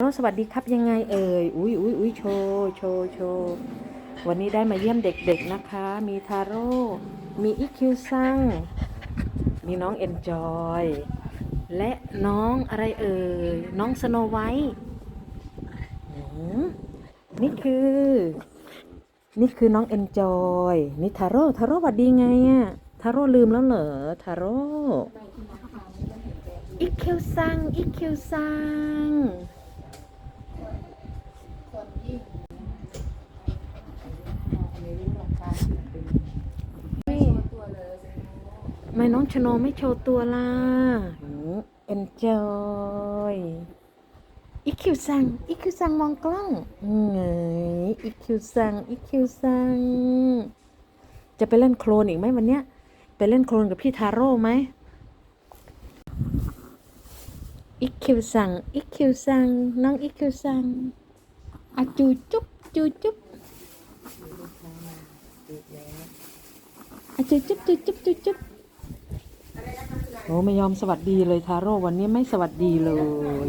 โอ้สวัสดีครับยังไงเอ่ยอุ้ยอุ้ยอุ้ยโชว์โชว์โชว์วันนี้ได้มาเยี่ยมเด็กๆนะคะ มีทาโร่มีอีคิวซังมีน้องเอนจอยและน้องอะไรเอ่ยน้องสโนไวท์อืมนี่คือ นี่คือน้องเอนจอยนี่ทาโร่ทาโร่หวัดดีไงอะทาโร่ลืมแล้วเหรอทาโร่อีคิวซังอีคิวซัง ไม่น้องชโนไม่โชว์ตัวล่ะเอนจอยอีคิวซังอีคิวซังมองกล้องไงอีคิวซังอีคิวซังจะไปเล่นโคลนอีกไหมวันเนี้ย ไปเล่นโคลนกับพี่ทาโร่ไหมอีคิวซังอีคิวซังน้องอีคิวซังอะจูจุ๊บจูจุ๊บอะจูจุ๊บจูจุ๊บจูจุ๊บ โอ้ไม่ยอมสวัสดีเลยทาโร่วันนี้ไม่สวัสดีเลย